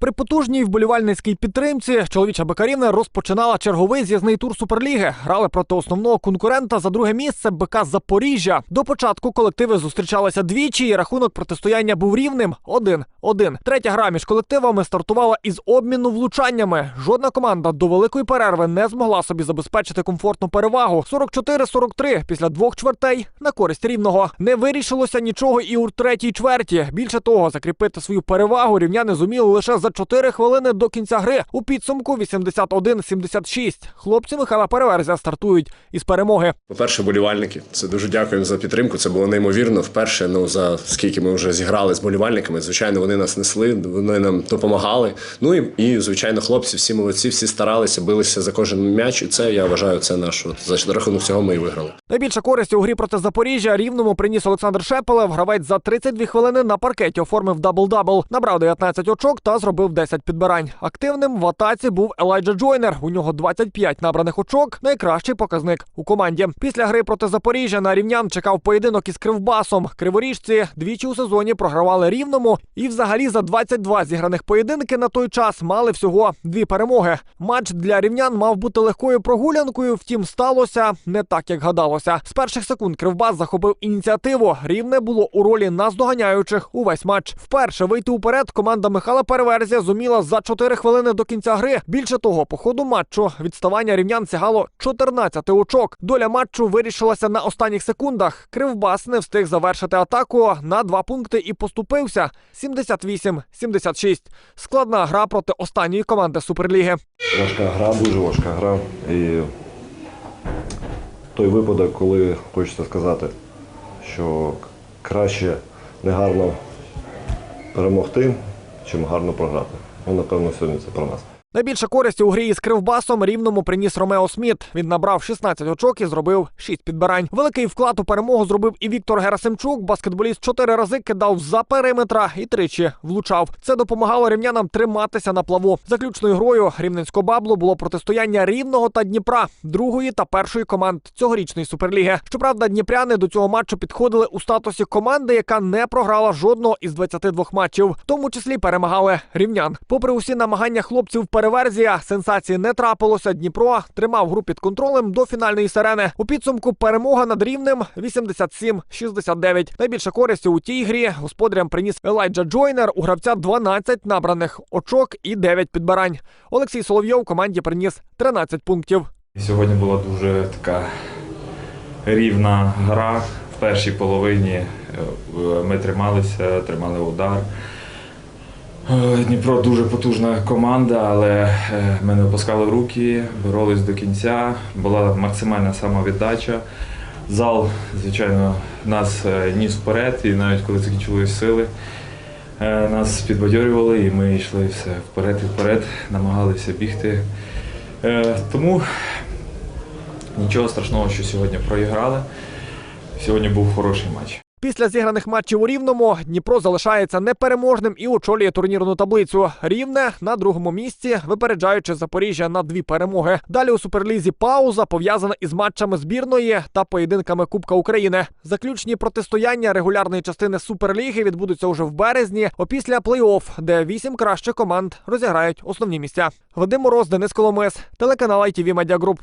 При потужній вболівальницькій підтримці чоловіча Бекарівна розпочинала черговий з'їзний тур Суперліги. Грали проти основного конкурента за друге місце БК Запоріжжя. До початку колективи зустрічалися двічі, і рахунок протистояння був рівним 1-1. Третя гра між колективами стартувала із обміну влучаннями. Жодна команда до великої перерви не змогла собі забезпечити комфортну перевагу. 44-43 після двох чвертей на користь рівного. Не вирішилося нічого і у третій чверті. Більше того, закріпити свою перевагу рівняни зуміли лише за 4 хвилини до кінця гри. У підсумку 81-76. Хлопці Михайла Переверзя стартують із перемоги. По-перше, болівальники. Це дуже дякуємо за підтримку. Це було неймовірно. Вперше, ну за скільки ми вже зіграли з болівальниками. Звичайно, вони нас несли, вони нам допомагали. Ну і, і звичайно, хлопці, всі молодці, всі старалися, билися за кожен м'яч. І це я вважаю, це наш от, за рахунок цього ми і виграли. Найбільше користі у грі проти Запоріжжя рівному приніс Олександр Шепелев. Гравець за 32 хвилини на паркеті оформив дабл-дабл. Набрав 19 очок та зробив 10 підбирань. Активним в атаці був Елайджа Джойнер. У нього 25 набраних очок. Найкращий показник у команді. Після гри проти Запоріжжя на рівнян чекав поєдинок із Кривбасом. Криворіжці двічі у сезоні програвали рівному. І взагалі за 22 зіграних поєдинки на той час мали всього дві перемоги. Матч для рівнян мав бути легкою прогулянкою, втім сталося не так, як гадалося. З перших секунд Кривбас захопив ініціативу. Рівне було у ролі наздоганяючих увесь матч. Вперше вийти уперед команда Михайла Переверзя зуміла за 4 хвилини до кінця гри. Більше того, по ходу матчу відставання рівнян сягало 14 очок. Доля матчу вирішилася на останніх секундах. Кривбас не встиг завершити атаку на два пункти і поступився 78-76. Складна гра проти останньої команди Суперліги. Важка гра, дуже важка гра. І той випадок, коли хочеться сказати, що краще негарно перемогти, чим гарно програти. Ну, напевно, сьогодні це про нас. Найбільше користі у грі із Кривбасом рівному приніс Ромео Сміт. Він набрав 16 очок і зробив 6 підбирань. Великий вклад у перемогу зробив і Віктор Герасимчук. Баскетболіст чотири рази кидав за периметра і тричі влучав. Це допомагало рівнянам триматися на плаву. Заключною грою рівненського баблу було протистояння рівного та Дніпра, другої та першої команд цьогорічної суперліги. Щоправда, дніпряни до цього матчу підходили у статусі команди, яка не програла жодного із 22 матчів, в тому числі перемагали рівнян. Попри усі намагання хлопців переверзія, сенсації не трапилося. Дніпро тримав гру під контролем до фінальної сирени. У підсумку перемога над рівнем 87-69. Найбільше користі у тій грі господарям приніс Елайджа Джойнер. У гравця 12 набраних очок і 9 підбирань. Олексій Соловйов команді приніс 13 пунктів. Сьогодні була дуже така рівна гра. В першій половині е, ми трималися, тримали удар. Е, Дніпро дуже потужна команда, але е, ми не опускали руки, боролись до кінця. Була максимальна самовіддача. Зал, звичайно, нас е, ніс вперед, і навіть коли закінчились сили, нас підбадьорювали, і ми йшли все вперед і вперед, намагалися бігти. Тому Нічого страшного, що сьогодні проіграли. Сьогодні був хороший матч. Після зіграних матчів у Рівному Дніпро залишається непереможним і очолює турнірну таблицю. Рівне на другому місці, випереджаючи Запоріжжя на дві перемоги. Далі у суперлізі пауза пов'язана із матчами збірної та поєдинками Кубка України. Заключні протистояння регулярної частини суперліги відбудуться уже в березні, опісля плей-офф, де вісім кращих команд розіграють основні місця. Вадим Мороз, Денис Коломис, телеканал ITV Media Group.